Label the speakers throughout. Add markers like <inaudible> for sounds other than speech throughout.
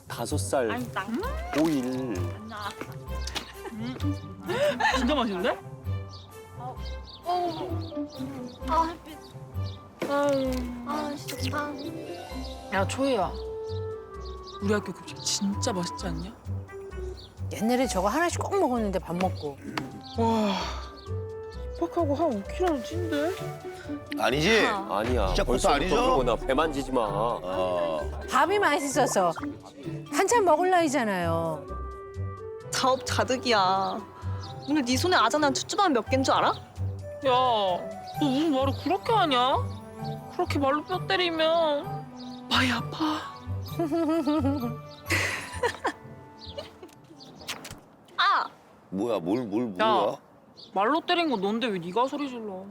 Speaker 1: 15살
Speaker 2: 아니 나
Speaker 1: 고1
Speaker 2: 진짜 맛있는데?
Speaker 3: 아, 햇빛. 아, 진짜.
Speaker 2: 야 초이야 우리 학교 급식 진짜 맛있지 않냐?
Speaker 4: 옛날에 저거 하나씩 꼭 먹었는데 밥 먹고.
Speaker 2: 와 빡하고 한 5kg 찐데?
Speaker 5: 아니지?
Speaker 1: 아니야
Speaker 5: 시작부터
Speaker 1: 벌써부터
Speaker 5: 아니죠?
Speaker 1: 그러구나 배 만지지 마
Speaker 5: 어.
Speaker 4: 밥이 맛있어서 한참 먹을 나이잖아요.
Speaker 3: 자업 자득이야. 오늘 네 손에 아자난 쭈쭈밥 몇 개인 줄 알아?
Speaker 2: 야 너 무슨 말을 그렇게 하냐? 그렇게 말로 뼈 때리면 많이 아파 <laughs>
Speaker 3: 아!
Speaker 5: 뭐야, 뭘, 뭘, 뭐야?
Speaker 2: 말로 때린 건 넌데 왜 네가 소리 질러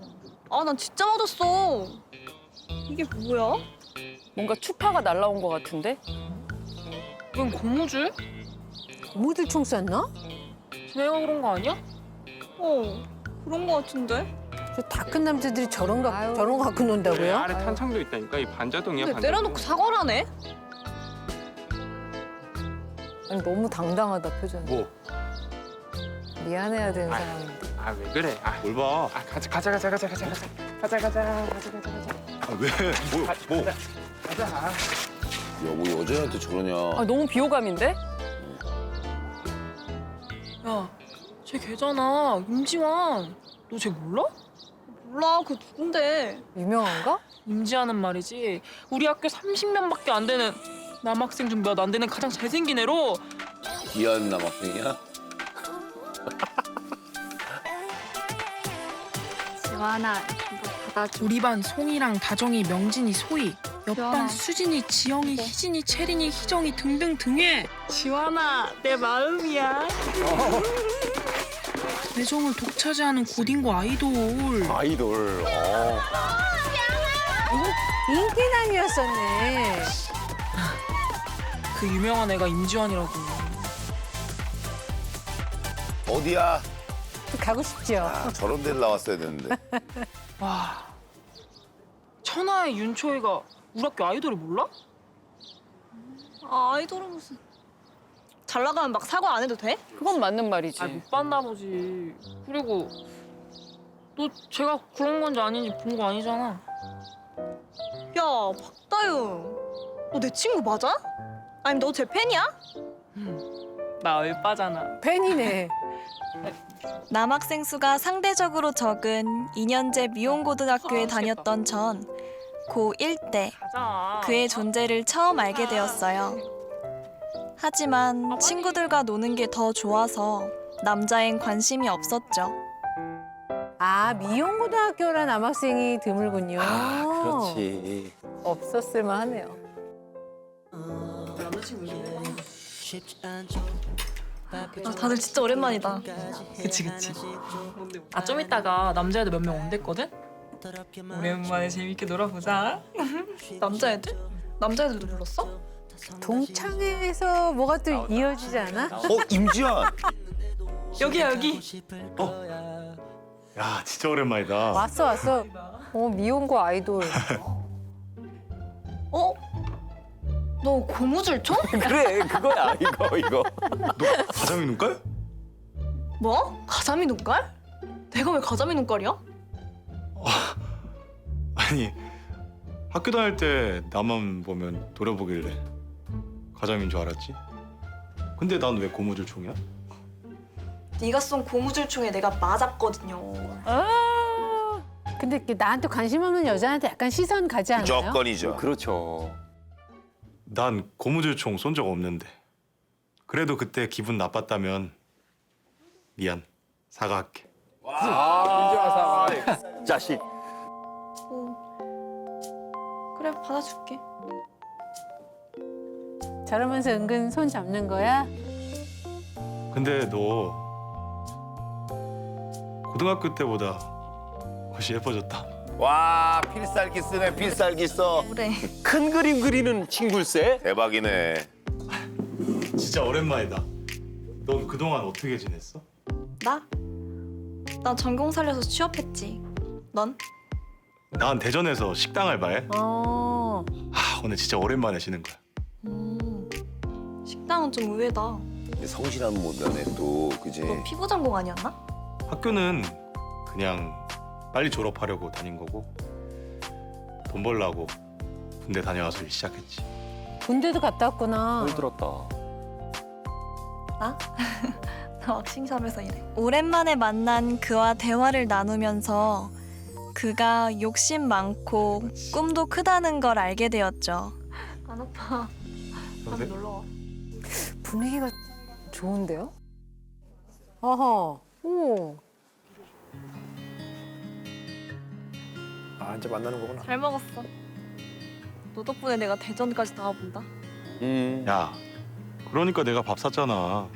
Speaker 3: 아, 난 진짜 맞았어. 이게 뭐야?
Speaker 6: 뭔가 추파가 날라온 것 같은데?
Speaker 2: 이건 고무줄?
Speaker 4: 모들 총 쐈나?
Speaker 2: 내가 그런 거 아니야?
Speaker 3: 어, 그런 거 같은데?
Speaker 4: 저다큰 남자들이 저런 거 저런 거 갖고 논다고요?
Speaker 7: 아래 탄창도 있다니까 이 반자동이야
Speaker 3: 근데
Speaker 7: 반자동.
Speaker 3: 때려놓고 사과를 하네?
Speaker 6: 아니 너무 당당하다 표정이.
Speaker 7: 뭐?
Speaker 6: 미안해야 되는. 사람인데.
Speaker 7: 아 왜 그래? 아,
Speaker 5: 뭘 봐?
Speaker 7: 아 가자 가자 가자 가자 가자 가자 가자 가자 가자 가자 가자
Speaker 5: 아, 왜? 뭐, 뭐?
Speaker 7: 가자.
Speaker 5: 야, 뭐 여자한테 저러냐.
Speaker 6: 아 너무 비호감인데?
Speaker 2: 야, 쟤 걔잖아. 임지환. 너 쟤 몰라?
Speaker 3: 몰라, 그 누군데?
Speaker 6: 유명한가?
Speaker 2: 임지환은 말이지. 우리 학교 30명밖에 안 되는 남학생 중 몇 안 되는 가장 잘생긴 애로
Speaker 5: 귀한 남학생이야?
Speaker 3: 이거 받아줘.
Speaker 2: 우리 반 송이랑 다정이, 명진이, 소희. 옆반. 수진이, 지영이, 희진이, 채린이, 희정이 등등 등해. 지환아, 내 마음이야. <laughs> 애정을 독차지하는 고딩고 아이돌.
Speaker 1: 아이돌 어.
Speaker 4: 인기남이었었네.
Speaker 2: 그 유명한 애가 임지환이라고.
Speaker 5: 어디야?
Speaker 4: 가고 싶죠.
Speaker 5: 아, 저런 데를 나왔어야 되는데. <laughs>
Speaker 2: 와. 천하의 윤초이가 우리 학교 아이돌을 몰라?
Speaker 3: 아, 아이돌은 무슨. 잘 나가면 막 사과 안 해도 돼?
Speaker 6: 그건 맞는 말이지.
Speaker 2: 아, 못 봤나 보지. 그리고 너 제가 그런 건지 아닌지 본 거 아니잖아.
Speaker 3: 야, 박다윤. 너 내 친구 맞아? 아니, 너 제 팬이야?
Speaker 2: 나 얼빠잖아.
Speaker 4: 팬이네. <laughs>
Speaker 3: 남학생 수가 상대적으로 적은 2년제 미용고등학교에 다녔던 전 고1 때
Speaker 2: 가자.
Speaker 3: 그의 존재를 처음 알게 되었어요. 하지만 친구들과 노는 게 더 좋아서 남자엔 관심이 없었죠.
Speaker 4: 아 미용고등학교라 남학생이 드물군요.
Speaker 1: 아 그렇지
Speaker 6: 없었을만 하네요.
Speaker 3: 아, 다들 진짜 오랜만이다.
Speaker 2: 그치 그치. 아 좀 이따가 남자애들 몇 명 온댔거든? 오랜만에 재밌게 놀아보자.
Speaker 3: 남자애들? 남자애들도 불렀어?
Speaker 4: 동창회에서 뭐가 또 이어지지 않아?
Speaker 5: 어, 임지환!
Speaker 2: 여기야 여기.
Speaker 8: 야 진짜 오랜만이다.
Speaker 4: 왔어 왔어.
Speaker 6: 어 미혼과 아이돌.
Speaker 3: 너 고무줄총? <laughs>
Speaker 1: 그래 그거야 이거 이거
Speaker 8: 가자미 눈깔?
Speaker 3: 뭐? 가자미 눈깔? 내가 왜 가자미 눈깔이야?
Speaker 8: 아니 학교 다닐 때 나만 보면 노려보길래 가자미인 줄 알았지. 근데 난 왜 고무줄 총이야?
Speaker 3: 네가 쏜 고무줄 총에 내가 맞았거든요.
Speaker 4: 아. 근데 이렇게 나한테 관심 없는 여자한테 약간 시선 가지 않아요?
Speaker 5: 조건이죠.
Speaker 1: 그렇죠
Speaker 8: 난 고무줄 총 쏜 적 없는데. 그래도 그때 기분 나빴다면 미안 사과할게.
Speaker 1: 아 자식
Speaker 3: 어. 그래 받아줄게.
Speaker 4: 저러면서 은근 손 잡는 거야?
Speaker 8: 근데 너 고등학교 때보다 훨씬 예뻐졌다.
Speaker 5: 와, 필살기 쓰네, 필살기 써.
Speaker 3: 그래.
Speaker 1: 큰 그림 그리는 친구일세
Speaker 5: 대박이네.
Speaker 8: 진짜 오랜만이다. 넌 그동안 어떻게 지냈어?
Speaker 3: 나? 나 전공 살려서 취업했지. 넌?
Speaker 8: 난 대전에서 식당 알바해.
Speaker 4: 어.
Speaker 8: 아, 오늘 진짜 오랜만에 쉬는 거야.
Speaker 3: 음. 식당은 좀 의외다.
Speaker 5: 성실한 모면에 또 그지.
Speaker 3: 너 피부 전공 아니었나?
Speaker 8: 학교는 그냥 빨리 졸업하려고 다닌 거고 돈 벌라고 군대 다녀와서 일 시작했지.
Speaker 4: 군대도 갔다 왔구나.
Speaker 1: 들었다.
Speaker 3: 나 왁싱샵에서 일해. 오랜만에 만난 그와 대화를 나누면서 그가 욕심 많고 꿈도 크다는 걸 알게 되었죠. 안 아파.
Speaker 8: 근데
Speaker 3: 놀러 와.
Speaker 6: 분위기가 좋은데요?
Speaker 4: 어허. 오.
Speaker 7: 아 이제 만나는 거구나.
Speaker 3: 잘 먹었어. 너 덕분에 내가 대전까지 나와본다.
Speaker 1: 음.
Speaker 8: 야, 그러니까 내가 밥 샀잖아.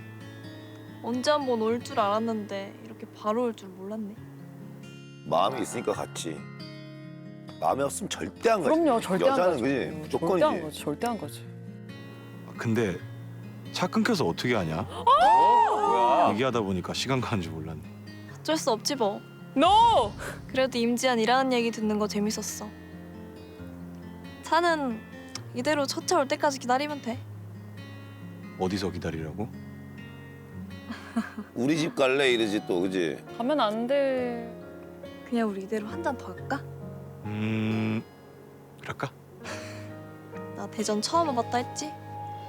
Speaker 3: 언제 한번 올 줄 알았는데 이렇게 바로 올 줄 몰랐네.
Speaker 5: 마음이 있으니까 갔지. 마음이 없으면 절대 안 가지.
Speaker 6: 그럼요, 절대 안
Speaker 5: 여자는
Speaker 6: 가죠.
Speaker 5: 그지
Speaker 6: 절대 안
Speaker 5: 무조건이지.
Speaker 6: 거지, 절대 안 거지.
Speaker 8: 근데 차 끊겨서 어떻게 하냐?
Speaker 1: 뭐야?
Speaker 8: 얘기하다 보니까 시간 가는 줄 몰랐네.
Speaker 3: 어쩔 수 없지 뭐.
Speaker 2: NO!
Speaker 3: 그래도 임지한이라는 얘기 듣는 거 재밌었어. 차는 이대로 첫 차 올 때까지 기다리면 돼.
Speaker 8: 어디서 기다리라고? <laughs>
Speaker 5: 우리 집 갈래 이러지 또 그지.
Speaker 6: 가면 안 돼.
Speaker 3: 그냥 우리 이대로 한 잔 더 할까?
Speaker 8: 음, 그럴까? <laughs>
Speaker 3: 나 대전 처음 와봤다 했지?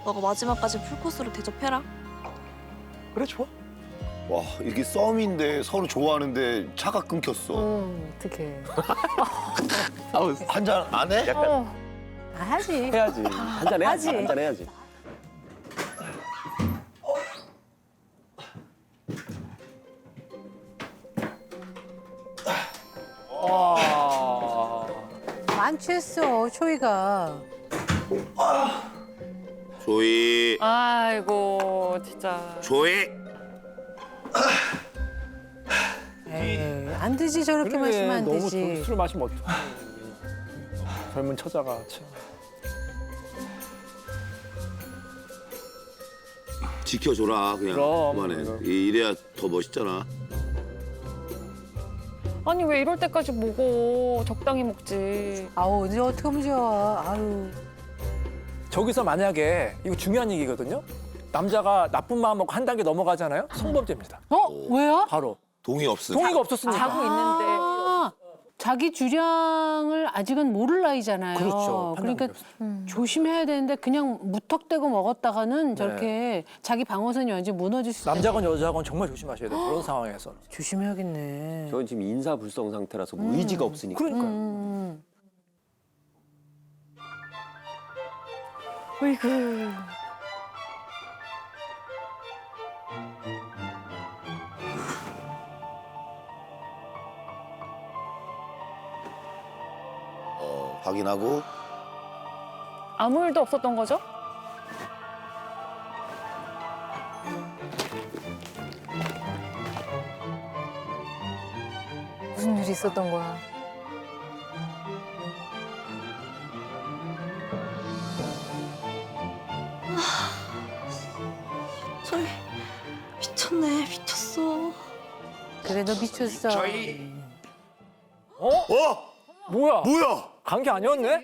Speaker 3: 너가 마지막까지 풀코스로 대접해라.
Speaker 7: 그래 좋아.
Speaker 5: 와 이게 썸인데 서로 좋아하는데 차가 끊겼어.
Speaker 6: 어, 어떡해.
Speaker 1: 아우
Speaker 5: 한잔 안 해?
Speaker 1: 약간
Speaker 6: 어,
Speaker 4: 아, 하지.
Speaker 1: 해야지. 한잔 해야지.
Speaker 6: 하지.
Speaker 1: 한잔 해야지.
Speaker 7: 아.
Speaker 4: 만취했어, 초이가.
Speaker 5: 조이
Speaker 6: 아이고, 진짜.
Speaker 5: 조이.
Speaker 4: 에이, 안 되지, 저렇게
Speaker 7: 그래,
Speaker 4: 마시면 안
Speaker 7: 너무
Speaker 4: 되지.
Speaker 7: 술- 술 마시면 어떡해. 젊은 처자가 참.
Speaker 5: 지켜줘라 그냥
Speaker 7: 그럼,
Speaker 5: 그만해.
Speaker 7: 그럼.
Speaker 5: 이- 이래야 더 멋있잖아.
Speaker 6: 아니, 왜 이럴 때까지 먹어. 적당히 먹지.
Speaker 4: 아우, 이제 어떻게 하면 좋아. 아유.
Speaker 7: 저기서 만약에 이거 중요한 얘기거든요. 남자가 나쁜 마음 먹고 한 단계 넘어가잖아요. 성범죄입니다.
Speaker 4: 어? 왜요?
Speaker 7: 바로
Speaker 5: 동의 없음.
Speaker 7: 동의가 없었으니까.
Speaker 6: 자고 있는데.
Speaker 4: 아, 자기 주량을 아직은 모를 나이잖아요.
Speaker 7: 그렇죠.
Speaker 4: 그러니까
Speaker 7: 없어요.
Speaker 4: 조심해야 되는데 그냥 무턱대고 먹었다가는 저렇게 자기 방어선이 완전 무너질 수 있어요.
Speaker 7: 남자건 여자건 정말 조심하셔야 돼요. 그런 상황에서. <gasps>
Speaker 4: 조심해야겠네.
Speaker 1: 저는 지금 인사불성 상태라서 뭐 의지가 없으니까.
Speaker 7: 그러니까요.
Speaker 4: 음.
Speaker 6: 어이구.
Speaker 5: 확인하고
Speaker 6: 아무 일도 없었던 거죠? 무슨 일이 있었던 거야?
Speaker 3: 저기 미쳤네, 미쳤어.
Speaker 4: 그래, 너 미쳤어.
Speaker 7: 어?
Speaker 5: 어
Speaker 7: 뭐야?
Speaker 5: 뭐야?
Speaker 7: 관계 아니었네?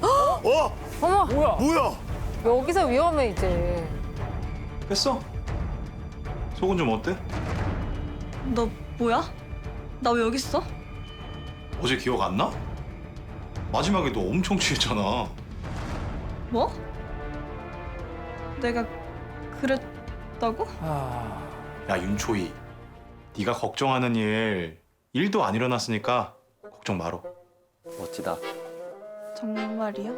Speaker 5: 어
Speaker 7: 뭐야?
Speaker 5: 뭐야?
Speaker 6: 여기서 위험해, 이제.
Speaker 8: 뺐어? 속은 좀 어때?
Speaker 3: 너 뭐야? 나 왜 여기 있어?
Speaker 8: 어제 기억 안 나? 마지막에 너 엄청 취했잖아.
Speaker 3: 뭐? 내가 그랬다고?
Speaker 7: 아,
Speaker 8: 야 윤초희, 네가 걱정하는 일 일도 안 일어났으니까 걱정 말어.
Speaker 1: 멋지다.
Speaker 3: 정말이야?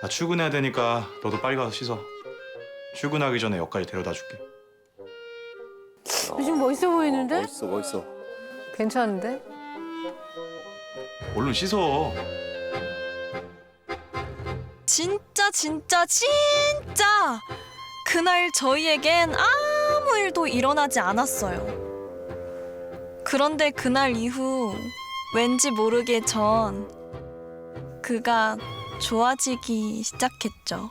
Speaker 8: 나 출근해야 되니까 너도 빨리 가서 씻어. 출근하기 전에 역까지 데려다 줄게.
Speaker 4: 요즘 멋있어 보이는데?
Speaker 1: 멋있어, 멋있어.
Speaker 6: 괜찮은데?
Speaker 8: 얼른 씻어.
Speaker 3: 진짜 진짜 진짜 그날 저희에겐 아무 일도 일어나지 않았어요. 그런데 그날 이후 왠지 모르게 전 그가 좋아지기 시작했죠.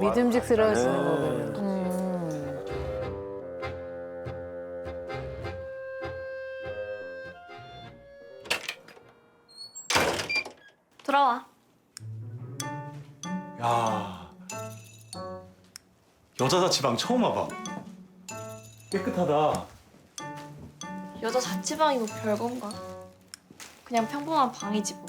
Speaker 6: 믿음직스러워지는
Speaker 5: 네.
Speaker 6: 음.
Speaker 3: 들어와.
Speaker 8: 야 여자 자취방 처음 와봐. 깨끗하다.
Speaker 3: 여자 자취방이 뭐 별건가? 그냥 평범한 방이지 뭐.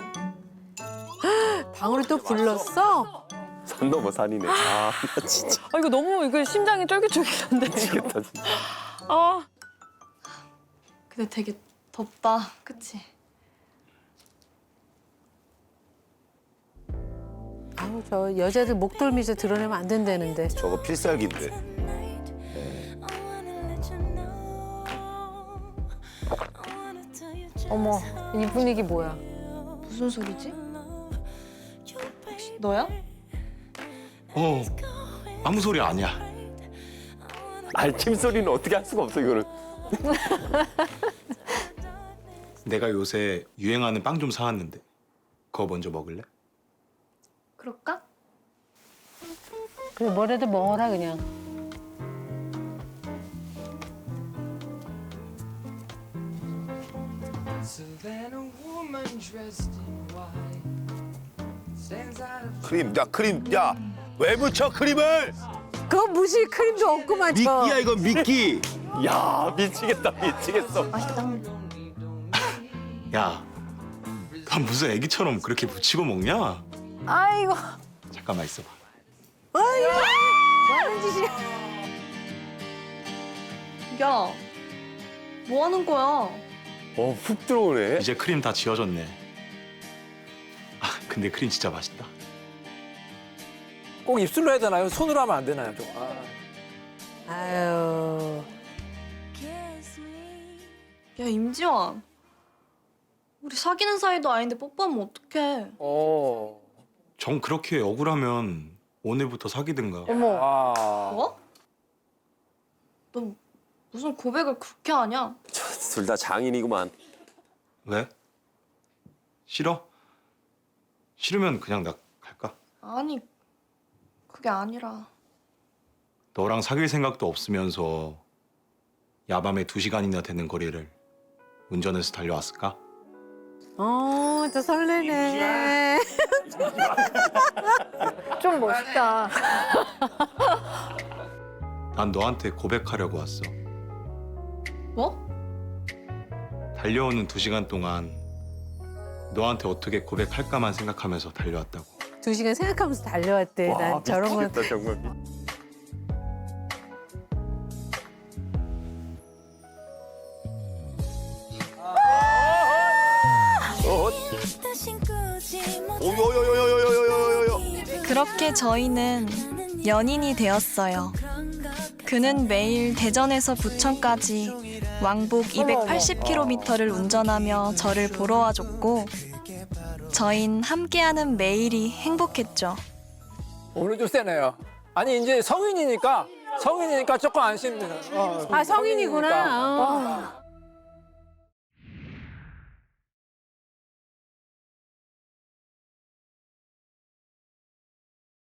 Speaker 3: <gasps>
Speaker 4: 방으로 또 불렀어?
Speaker 1: 산 넘어 산이네. 아, 나 <laughs> 진짜
Speaker 6: 아 이거 너무 이거 심장이 쫄깃쫄깃한데.
Speaker 1: 미치겠다 진짜.
Speaker 6: 아
Speaker 3: 근데 되게 덥다. 그치?
Speaker 4: 아우 저 여자들 목덜미에서 드러내면 안 된다는데.
Speaker 5: 저거 필살기인데.
Speaker 6: 어머 이 분위기 뭐야?
Speaker 3: 무슨 소리지? 혹시 너야?
Speaker 8: 어 아무 소리 아니야.
Speaker 1: 알침 소리는 어떻게 할 수가 없어 이거는. <laughs>
Speaker 8: 내가 요새 유행하는 빵 좀 사왔는데 그거 먼저 먹을래?
Speaker 3: 그럴까?
Speaker 4: 그래 뭐라도 먹어라 그냥.
Speaker 5: 크림, 야 크림, 야 왜 묻혀 크림을?
Speaker 4: 그거 무시 크림도 없구만 저.
Speaker 5: 미끼야 이건 미끼. <laughs>
Speaker 1: 야 미치겠다 미치겠어.
Speaker 3: 맛있다.
Speaker 8: 야, 난 무슨 애기처럼 그렇게 묻히고 먹냐?
Speaker 4: 아이고.
Speaker 8: 잠깐만 있어봐.
Speaker 4: 아이고. 뭐 하는 짓이야?
Speaker 3: 야, 뭐 하는 거야?
Speaker 1: 어 훅 들어오네.
Speaker 8: 이제 크림 다 지워졌네. 아, 근데 크림 진짜 맛있다.
Speaker 7: 꼭 입술로 해야 되나요? 손으로 하면 안 되나요? 좀. 아.
Speaker 4: 아유.
Speaker 3: 야, 임지원. 우리 사귀는 사이도 아닌데 뽀뽀하면 어떡해?
Speaker 7: 어.
Speaker 8: 정 그렇게 억울하면 오늘부터 사귀든가.
Speaker 6: 어머
Speaker 7: 아.
Speaker 3: 뭐? 너 무슨 고백을 그렇게 하냐?
Speaker 1: 둘 다 장인이구만.
Speaker 8: 왜? 싫어? 싫으면 그냥 나 갈까?
Speaker 3: 아니, 그게 아니라.
Speaker 8: 너랑 사귈 생각도 없으면서 야밤에 두 시간이나 되는 거리를 운전해서 달려왔을까?
Speaker 4: 어, 저 설레네. <laughs>
Speaker 6: 좀 멋있다.
Speaker 8: 난 너한테 고백하려고 왔어.
Speaker 3: 뭐?
Speaker 8: 달려오는 두 시간 동안 너한테 어떻게 고백할까만 생각하면서 달려왔다고.
Speaker 4: 두 시간 생각하면서 달려왔대.
Speaker 1: 와,
Speaker 4: 난 저런 건
Speaker 1: 미치겠다 정말. 미- 어,
Speaker 5: 오요요요요요요요요요.
Speaker 3: 그렇게 저희는 연인이 되었어요. 그는 매일 대전에서 부천까지 왕복 280km를 운전하며 저를 보러 와줬고, 저흰 함께하는 매일이 행복했죠.
Speaker 7: 오늘 좀 세네요. 아니 이제 성인이니까 성인이니까 조금 안심돼요. 어,
Speaker 4: 아, 성인이구나.
Speaker 7: 성인이니까.
Speaker 4: 어.